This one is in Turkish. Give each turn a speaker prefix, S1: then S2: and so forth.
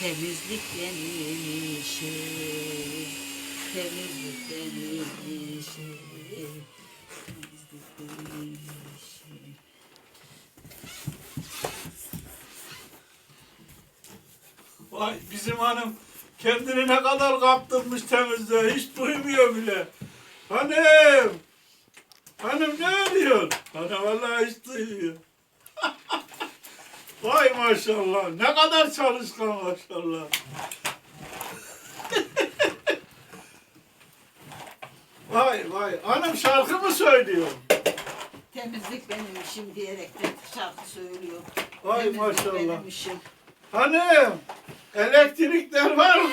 S1: Temizlik benim işim. Temizlik benim işim. Temizlik benim işim.
S2: Vay bizim hanım kendini ne kadar kaptırmış temizliğe hiç duymuyor bile. Hanım! Hanım ne arıyorsun? Hanım vallahi hiç duymuyor. Vay maşallah ne kadar çalışkan maşallah. vay vay hanım şarkı mı söylüyor?
S1: Temizlik benim işim diyerek de şarkı söylüyor.
S2: Vay
S1: Temizlik
S2: maşallah.
S1: benim işim.
S2: Hanım elektrikler var mı?